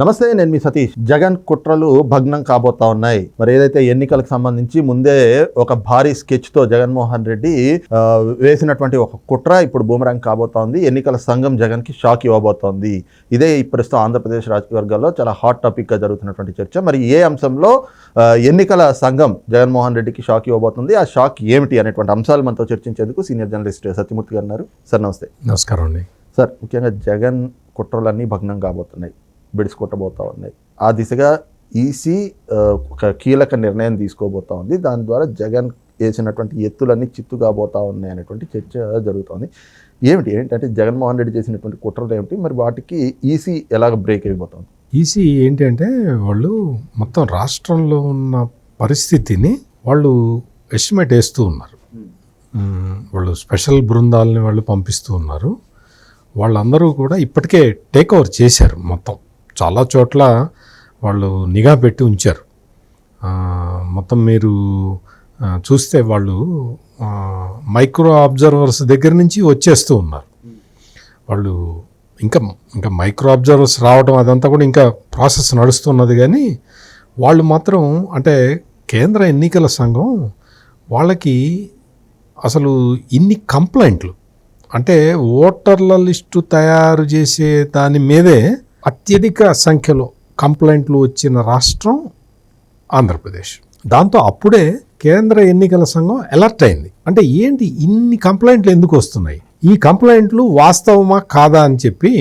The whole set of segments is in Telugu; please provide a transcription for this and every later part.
నమస్తే నేను మీ సతీష్. జగన్ కుట్రలు భగ్నం కాబోతా ఉన్నాయి. మరి ఏదైతే ఎన్నికలకు సంబంధించి ముందే ఒక భారీ స్కెచ్తో జగన్మోహన్ రెడ్డి వేసినటువంటి ఒక కుట్ర ఇప్పుడు బూమరాంగ్ కాబోతా ఉంది. ఎన్నికల సంఘం జగన్కి షాక్ ఇవ్వబోతోంది. ఇదే ప్రస్తుతం ఆంధ్రప్రదేశ్ రాజకీయ వర్గాల్లో చాలా హాట్ టాపిక్గా జరుగుతున్నటువంటి చర్చ. మరి ఏ అంశంలో ఎన్నికల సంఘం జగన్మోహన్ రెడ్డికి షాక్ ఇవ్వబోతుంది? ఆ షాక్ ఏమిటి అనేటువంటి అంశాలు మనతో చర్చించేందుకు సీనియర్ జర్నలిస్ట్ సత్యమూర్తి గారు ఉన్నారు. సార్ నమస్తే. నమస్కారం అండి. సార్ ముఖ్యంగా జగన్ కుట్రలన్నీ భగ్నం కాబోతున్నాయి. బిడిసి కొట్టబోతా ఉన్నాయి ఆ దిశగా ఈసీ ఒక కీలక నిర్ణయం తీసుకోబోతా ఉంది దాని ద్వారా జగన్ వేసినటువంటి ఎత్తులన్నీ చిత్తు కాబోతా ఉన్నాయి అనేటువంటి చర్చ జరుగుతోంది. ఏమిటి? ఏంటంటే జగన్మోహన్ రెడ్డి చేసినటువంటి కుట్రలు ఏమిటి? మరి వాటికి ఈసీ ఎలాగ బ్రేక్ అయిపోతుంది? ఈసీ ఏంటంటే వాళ్ళు మొత్తం రాష్ట్రంలో ఉన్న పరిస్థితిని వాళ్ళు ఎస్టిమేట్ వేస్తూ ఉన్నారు. మ్మ్, వాళ్ళు స్పెషల్ బృందాలని వాళ్ళు పంపిస్తూ ఉన్నారు. వాళ్ళందరూ కూడా ఇప్పటికే టేక్ ఓవర్ చేశారు మొత్తం. చాలా చోట్ల వాళ్ళు నిఘా పెట్టి ఉంచారు. మొత్తం మీరు చూస్తే వాళ్ళు మైక్రో అబ్జర్వర్స్ దగ్గర నుంచి వచ్చేస్తూ ఉన్నారు. వాళ్ళు ఇంకా ఇంకా మైక్రో అబ్జర్వర్స్ రావడం అదంతా కూడా ఇంకా ప్రాసెస్ నడుస్తున్నది కానీ వాళ్ళు మాత్రం అంటే కేంద్ర ఎన్నికల సంఘం వాళ్ళకి అసలు ఇన్ని కంప్లైంట్లు అంటే ఓటర్ల లిస్టు తయారు చేసే దాని మీదే అత్యధిక సంఖ్యలో కంప్లైంట్లు వచ్చిన రాష్ట్రం ఆంధ్రప్రదేశ్. దాంతో అప్పుడే కేంద్ర ఎన్నికల సంఘం అలర్ట్ అయింది. అంటే ఏంటి ఇన్ని కంప్లైంట్లు ఎందుకు వస్తున్నాయి? ఈ కంప్లైంట్లు వాస్తవమా కాదా అని చెప్పి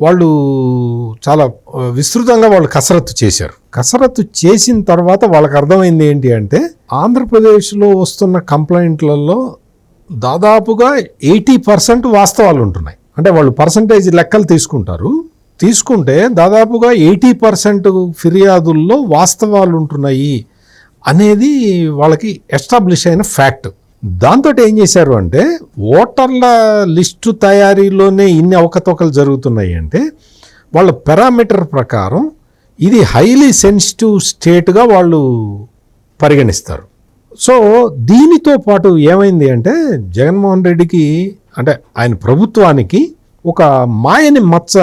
వాళ్ళు చాలా విస్తృతంగా వాళ్ళు కసరత్తు చేశారు. కసరత్తు చేసిన తర్వాత వాళ్ళకి అర్థమైంది ఏంటి అంటే ఆంధ్రప్రదేశ్లో వస్తున్న కంప్లైంట్లలో దాదాపుగా ఎయిటీ పర్సెంట్ వాస్తవాలు ఉంటున్నాయి. అంటే వాళ్ళు పర్సంటేజ్ లెక్కలు తీసుకుంటారు. తీసుకుంటే దాదాపుగా ఎయిటీ పర్సెంట్ ఫిర్యాదుల్లో వాస్తవాలు ఉంటున్నాయి అనేది వాళ్ళకి ఎస్టాబ్లిష్ అయిన ఫ్యాక్ట్. దాంతో ఏం చేశారు అంటే ఓటర్ల లిస్టు తయారీలోనే ఇన్ని అవకతవకలు జరుగుతున్నాయి అంటే వాళ్ళ పారామీటర్ ప్రకారం ఇది హైలీ సెన్సిటివ్ స్టేట్గా వాళ్ళు పరిగణిస్తారు. సో దీనితో పాటు ఏమైంది అంటే జగన్మోహన్ రెడ్డికి అంటే ఆయన ప్రభుత్వానికి ఒక మాయని మచ్చ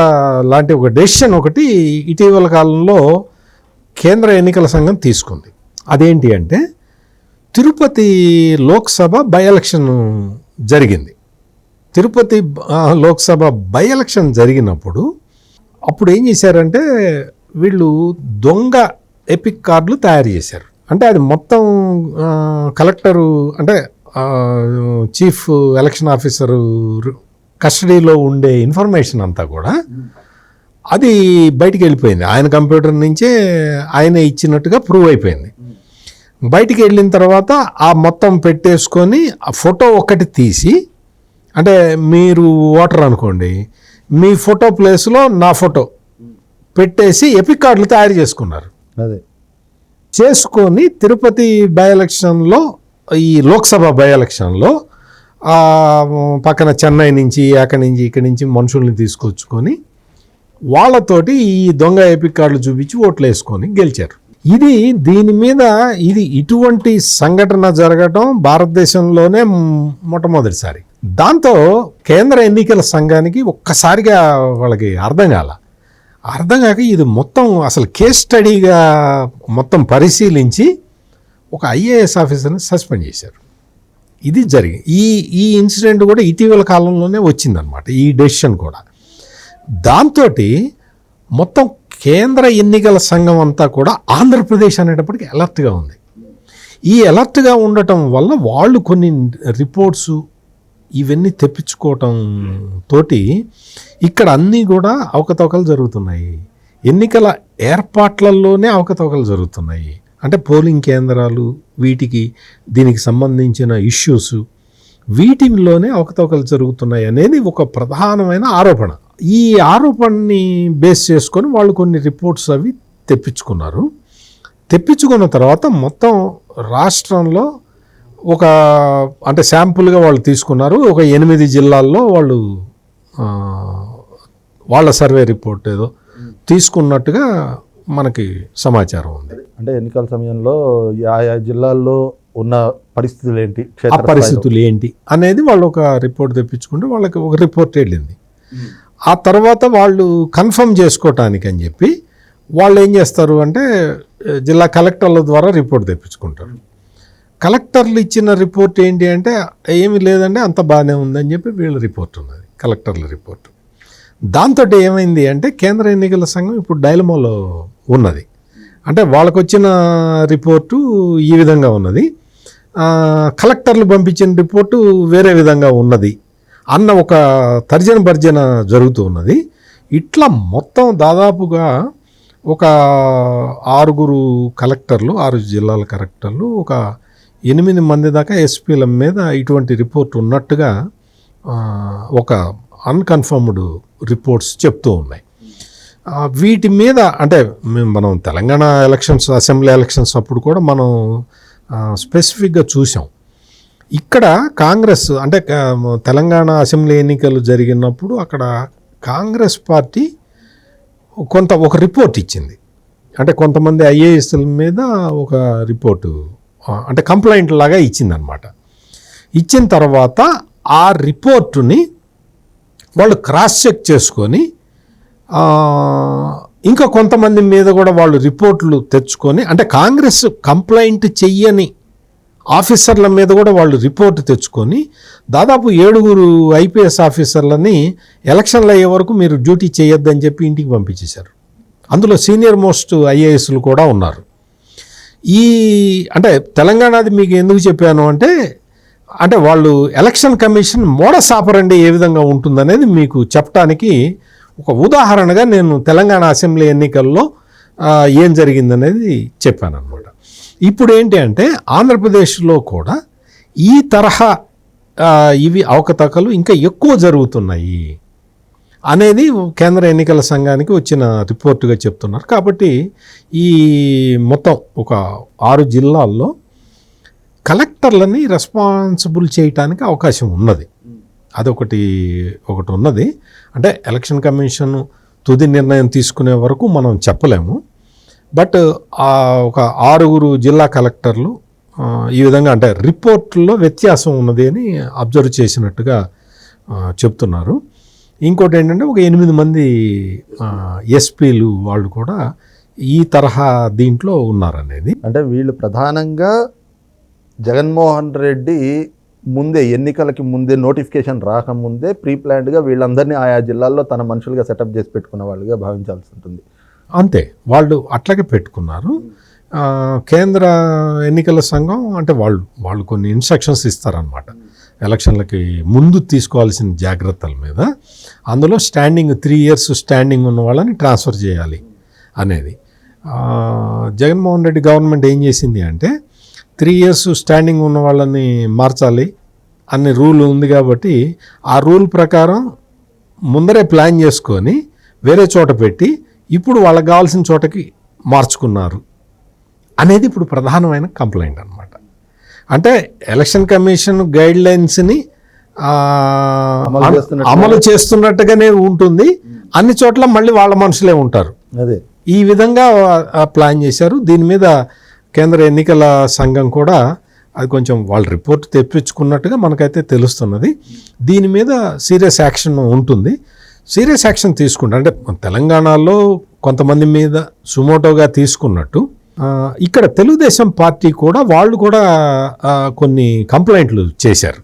లాంటి ఒక డెసిషన్ ఒకటి ఇటీవల కాలంలో కేంద్ర ఎన్నికల సంఘం తీసుకుంది. అదేంటి అంటే తిరుపతి లోక్సభ బై ఎలక్షన్ జరిగింది. తిరుపతి లోక్సభ బై ఎలక్షన్ జరిగినప్పుడు అప్పుడు ఏం చేశారంటే వీళ్ళు దొంగ ఎపిక్ కార్డులు తయారు చేశారు. అంటే అది మొత్తం కలెక్టరు అంటే చీఫ్ ఎలక్షన్ ఆఫీసరు కస్టడీలో ఉండే ఇన్ఫర్మేషన్ అంతా కూడా అది బయటికి వెళ్ళిపోయింది. ఆయన కంప్యూటర్ నుంచే ఆయన ఇచ్చినట్టుగా ప్రూవ్ అయిపోయింది. బయటికి వెళ్ళిన తర్వాత ఆ మొత్తం పెట్టేసుకొని ఆ ఫోటో ఒకటి తీసి అంటే మీరు ఓటర్ అనుకోండి మీ ఫోటో ప్లేస్లో నా ఫోటో పెట్టేసి ఎపిక్ కార్డులు తయారు చేసుకున్నారు. అదే. చేసుకొని తిరుపతి బై ఎలక్షన్లో ఈ లోక్సభ బై ఎలక్షన్లో పక్కన చెన్నై నుంచి అక్కడి నుంచి ఇక్కడి నుంచి మనుషుల్ని తీసుకొచ్చుకొని వాళ్ళతోటి ఈ దొంగ ఎపిక్ కార్డులు చూపించి ఓట్లు వేసుకొని గెలిచారు. ఇది దీని మీద ఇది ఇటువంటి సంఘటన జరగటం భారతదేశంలోనే మొట్టమొదటిసారి. దాంతో కేంద్ర ఎన్నికల సంఘానికి ఒక్కసారిగా వాళ్ళకి అర్థం కాల. అర్థం కాక ఇది మొత్తం అసలు కేస్ స్టడీగా మొత్తం పరిశీలించి ఒక ఐఏఎస్ ఆఫీసర్ని సస్పెండ్ చేశారు. ఇది జరిగి ఈ ఈ ఇన్సిడెంట్ కూడా ఇటీవల కాలంలోనే వచ్చిందనమాట ఈ డెసిషన్ కూడా. దాంతో మొత్తం కేంద్ర ఎన్నికల సంఘం అంతా కూడా ఆంధ్రప్రదేశ్ అనేటప్పటికి అలర్ట్గా ఉంది. ఈ అలర్ట్గా ఉండటం వల్ల వాళ్ళు కొన్ని రిపోర్ట్స్ ఇవన్నీ తెప్పించుకోవటం తోటి ఇక్కడ అన్నీ కూడా అవకతవకలు జరుగుతున్నాయి. ఎన్నికల ఏర్పాట్లలోనే అవకతవకలు జరుగుతున్నాయి. అంటే పోలింగ్ కేంద్రాలు వీటికి దీనికి సంబంధించిన ఇష్యూస్ వీటిలోనే అవకతవకలు జరుగుతున్నాయి అనేది ఒక ప్రధానమైన ఆరోపణ. ఈ ఆరోపణని బేస్ చేసుకొని వాళ్ళు కొన్ని రిపోర్ట్స్ అవి తెప్పించుకున్నారు. తెప్పించుకున్న తర్వాత మొత్తం రాష్ట్రంలో ఒక అంటే శాంపుల్గా వాళ్ళు తీసుకున్నారు. ఒక ఎనిమిది జిల్లాల్లో వాళ్ళు వాళ్ళ సర్వే రిపోర్ట్ ఏదో తీసుకున్నట్టుగా మనకి సమాచారం ఉంది. అంటే ఎన్నికల సమయంలో ఆయా జిల్లాల్లో ఉన్న పరిస్థితులు ఏంటి ఆ? పరిస్థితులు ఏంటి అనేది వాళ్ళు ఒక రిపోర్ట్ తెప్పించుకుంటే వాళ్ళకి ఒక రిపోర్ట్ వెళ్ళింది. ఆ తర్వాత వాళ్ళు కన్ఫర్మ్ చేసుకోవటానికి అని చెప్పి వాళ్ళు ఏం చేస్తారు అంటే జిల్లా కలెక్టర్ల ద్వారా రిపోర్ట్ తెప్పించుకుంటారు. కలెక్టర్లు ఇచ్చిన రిపోర్ట్ ఏంటి అంటే ఏమి లేదంటే అంత బాగానే ఉందని చెప్పి వీళ్ళ రిపోర్ట్ ఉన్నది కలెక్టర్ల రిపోర్ట్. దాంతో ఏమైంది అంటే కేంద్ర ఎన్నికల సంఘం ఇప్పుడు డైలమాలో ఉన్నది. అంటే వాళ్ళకు వచ్చిన రిపోర్టు ఈ విధంగా ఉన్నది. కలెక్టర్లు పంపించిన రిపోర్టు వేరే విధంగా ఉన్నది అన్న ఒక తర్జన భర్జన జరుగుతూ ఉన్నది. ఇట్లా మొత్తం దాదాపుగా ఒక ఆరుగురు కలెక్టర్లు ఆరు జిల్లాల కలెక్టర్లు ఒక ఎనిమిది మంది దాకా ఎస్పీల మీద ఇటువంటి రిపోర్ట్ ఉన్నట్టుగా ఒక అన్కన్ఫర్మ్డ్ రిపోర్ట్స్ చెప్తూ ఉన్నాయి. వీటి మీద అంటే మేము మనం తెలంగాణ ఎలక్షన్స్ అసెంబ్లీ ఎలక్షన్స్ అప్పుడు కూడా మనం స్పెసిఫిక్గా చూసాం. ఇక్కడ కాంగ్రెస్ అంటే తెలంగాణ అసెంబ్లీ ఎన్నికలు జరిగినప్పుడు అక్కడ కాంగ్రెస్ పార్టీ కొంత ఒక రిపోర్ట్ ఇచ్చింది. అంటే కొంతమంది ఐఏఎస్ల మీద ఒక రిపోర్టు అంటే కంప్లైంట్ లాగా ఇచ్చిందనమాట ఇచ్చిన తర్వాత ఆ రిపోర్టుని వాళ్ళు క్రాస్ చెక్ చేసుకొని ఇంకా కొంతమంది మీద కూడా వాళ్ళు రిపోర్ట్లు తెచ్చుకొని అంటే కాంగ్రెస్ కంప్లైంట్ చెయ్యని ఆఫీసర్ల మీద కూడా వాళ్ళు రిపోర్ట్ తెచ్చుకొని దాదాపు ఏడుగురు ఐపీఎస్ ఆఫీసర్లని ఎలక్షన్లు అయ్యే వరకు మీరు డ్యూటీ చేయొద్దని చెప్పి ఇంటికి పంపించేశారు. అందులో సీనియర్ మోస్ట్ ఐఏఎస్లు కూడా ఉన్నారు. ఈ అంటే తెలంగాణది మీకు ఎందుకు చెప్పాను అంటే అంటే వాళ్ళు ఎలక్షన్ కమిషన్ మోడస్ ఆపరండి ఏ విధంగా ఉంటుందనేది మీకు చెప్పడానికి ఒక ఉదాహరణగా నేను తెలంగాణ అసెంబ్లీ ఎన్నికల్లో ఏం జరిగిందనేది చెప్పాను అనమాట ఇప్పుడు ఏంటి అంటే ఆంధ్రప్రదేశ్లో కూడా ఈ తరహా ఇవి అవకతవకలు ఇంకా ఎక్కువ జరుగుతున్నాయి అనేది కేంద్ర ఎన్నికల సంఘానికి వచ్చిన రిపోర్టుగా చెప్తున్నారు. కాబట్టి ఈ మొత్తం ఒక ఆరు జిల్లాల్లో కలెక్టర్లని రెస్పాన్సిబుల్ చేయటానికి అవకాశం ఉన్నది. అదొకటి ఒకటి ఉన్నది అంటే ఎలక్షన్ కమిషన్ తుది నిర్ణయం తీసుకునే వరకు మనం చెప్పలేము. బట్ ఒక ఆరుగురు జిల్లా కలెక్టర్లు ఈ విధంగా అంటే రిపోర్ట్లో వ్యత్యాసం ఉన్నది అని అబ్జర్వ్ చేసినట్టుగా చెప్తున్నారు. ఇంకోటి ఏంటంటే ఒక ఎనిమిది మంది ఎస్పీలు వాళ్ళు కూడా ఈ తరహా దీంట్లో ఉన్నారనేది. అంటే వీళ్ళు ప్రధానంగా జగన్మోహన్ రెడ్డి ముందే ఎన్నికలకి ముందే నోటిఫికేషన్ రాకముందే ప్రీ ప్లాన్డ్గా వీళ్ళందరినీ ఆయా జిల్లాల్లో తన మనుషులుగా సెటప్ చేసి పెట్టుకున్న వాళ్ళుగా భావించాల్సి ఉంటుంది. అంతే. వాళ్ళు అట్లాగే పెట్టుకున్నారు. కేంద్ర ఎన్నికల సంఘం అంటే వాళ్ళు వాళ్ళు కొన్ని ఇన్స్ట్రక్షన్స్ ఇస్తారనమాట ఎలక్షన్లకి ముందు తీసుకోవాల్సిన జాగ్రత్తల మీద. అందులో స్టాండింగ్ త్రీ ఇయర్స్ స్టాండింగ్ ఉన్న వాళ్ళని ట్రాన్స్ఫర్ చేయాలి అనేది. జగన్మోహన్ రెడ్డి గవర్నమెంట్ ఏం చేసింది అంటే త్రీ ఇయర్స్ స్టాండింగ్ ఉన్న వాళ్ళని మార్చాలి అనే రూల్ ఉంది కాబట్టి ఆ రూల్ ప్రకారం ముందరే ప్లాన్ చేసుకొని వేరే చోట పెట్టి ఇప్పుడు వాళ్ళకి కావాల్సిన చోటకి మార్చుకున్నారు అనేది ఇప్పుడు ప్రధానమైన కంప్లైంట్ అనమాట అంటే ఎలక్షన్ కమిషన్ గైడ్ లైన్స్ని అమలు చేస్తున్నట్టుగా- అమలు చేస్తున్నట్టుగానే ఉంటుంది. అన్ని చోట్ల మళ్ళీ వాళ్ళ మనుషులే ఉంటారు. అదే. ఈ విధంగా ప్లాన్ చేశారు. దీని మీద కేంద్ర ఎన్నికల సంఘం కూడా అది కొంచెం వాళ్ళ రిపోర్ట్ తెప్పించుకున్నట్టుగా మనకైతే తెలుస్తున్నది. దీని మీద సీరియస్ యాక్షన్ ఉంటుంది. సీరియస్ యాక్షన్ తీసుకుంటారు అంటే తెలంగాణలో కొంతమంది మీద సుమోటోగా తీసుకున్నట్టు ఇక్కడ తెలుగుదేశం పార్టీ కూడా వాళ్ళు కూడా కొన్ని కంప్లైంట్లు చేశారు.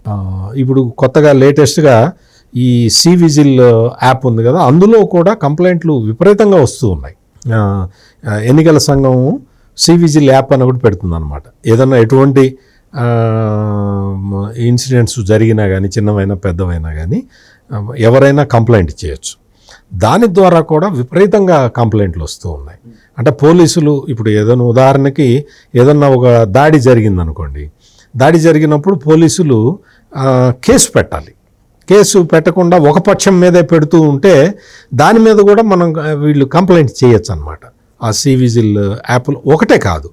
ఇప్పుడు కొత్తగా లేటెస్ట్గా ఈ సి విజిల్ యాప్ ఉంది కదా అందులో కూడా కంప్లైంట్లు విపరీతంగా వస్తూ ఉన్నాయి. ఎన్నికల సంఘం సివిజిల్ యాప్ అని ఒకటి పెడుతుంది అనమాట ఏదన్నా ఎటువంటి ఇన్సిడెంట్స్ జరిగినా కానీ చిన్నవైనా పెద్దవైనా కానీ ఎవరైనా కంప్లైంట్ చేయొచ్చు. దాని ద్వారా కూడా విపరీతంగా కంప్లైంట్లు వస్తూ ఉన్నాయి. అంటే పోలీసులు ఇప్పుడు ఏదైనా ఉదాహరణకి ఏదన్నా ఒక దాడి జరిగిందనుకోండి. దాడి జరిగినప్పుడు పోలీసులు కేసు పెట్టాలి. కేసు పెట్టకుండా ఒక పక్షం మీదే పెడుతూ ఉంటే దాని మీద కూడా మనం వీళ్ళు కంప్లైంట్ చేయొచ్చు అనమాట ఆ సివిజిల్ యాప్లో ఒకటే కాదు.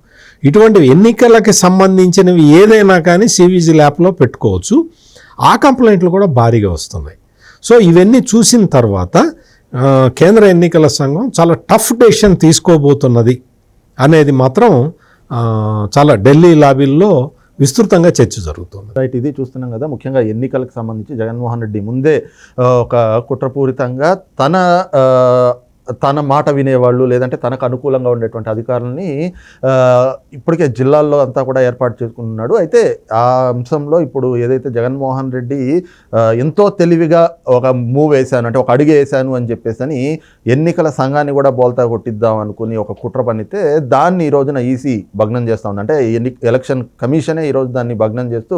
ఇటువంటి ఎన్నికలకి సంబంధించినవి ఏదైనా కానీ సివిజిల్ యాప్లో పెట్టుకోవచ్చు. ఆ కంప్లైంట్లు కూడా భారీగా వస్తున్నాయి. సో ఇవన్నీ చూసిన తర్వాత కేంద్ర ఎన్నికల సంఘం చాలా టఫ్ డెసిషన్ తీసుకోబోతున్నది అనేది మాత్రం చాలా ఢిల్లీ లాబీల్లో విస్తృతంగా చర్చ జరుగుతుంది. రైట్ ఇది చూస్తున్నాం కదా. ముఖ్యంగా ఎన్నికలకు సంబంధించి జగన్మోహన్ రెడ్డి ముందే ఒక కుట్రపూరితంగా తన తన మాట వినేవాళ్ళు లేదంటే తనకు అనుకూలంగా ఉండేటువంటి అధికారులని ఇప్పటికే జిల్లాల్లో అంతా కూడా ఏర్పాటు చేసుకున్నాడు అయితే ఆ అంశంలో ఇప్పుడు ఏదైతే జగన్మోహన్ రెడ్డి ఎంతో తెలివిగా ఒక మూవ్ వేశాను అంటే ఒక అడుగు వేశాను అని చెప్పేసి అని ఎన్నికల సంఘాన్ని కూడా బోల్తా కొట్టిద్దాం అనుకుని ఒక కుట్ర పనితే దాన్ని ఈ రోజున ఈసీ భగ్నం చేస్తూ ఉంది. అంటే ఎన్ని ఎలక్షన్ కమిషనే ఈరోజు దాన్ని భగ్నం చేస్తూ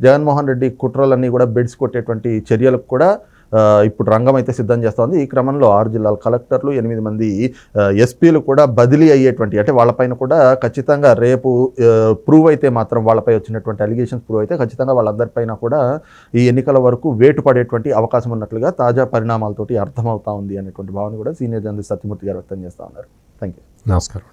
జగన్మోహన్ రెడ్డి కుట్రలన్నీ కూడా బెడ్స్ కొట్టేటువంటి చర్యలకు కూడా ఇప్పుడు రంగం అయితే సిద్ధం చేస్తోంది. ఈ క్రమంలో ఆరు జిల్లాల కలెక్టర్లు ఎనిమిది మంది ఎస్పీలు కూడా బదిలీ అయ్యేటువంటి అంటే వాళ్ళపైన కూడా ఖచ్చితంగా రేపు ప్రూవ్ అయితే మాత్రం వాళ్ళపై వచ్చినటువంటి అలిగేషన్స్ ప్రూవ్ అయితే ఖచ్చితంగా వాళ్ళందరిపైన కూడా ఈ ఎన్నికల వరకు వేటు పడేటువంటి అవకాశం ఉన్నట్లుగా తాజా పరిణామాలతోటి అర్థమవుతా ఉంది అనేటువంటి భావన కూడా సీనియర్ జర్నలిస్ట్ సత్యమూర్తి గారు వ్యక్తం చేస్తూ ఉన్నారు. థ్యాంక్ యూ నమస్కారం.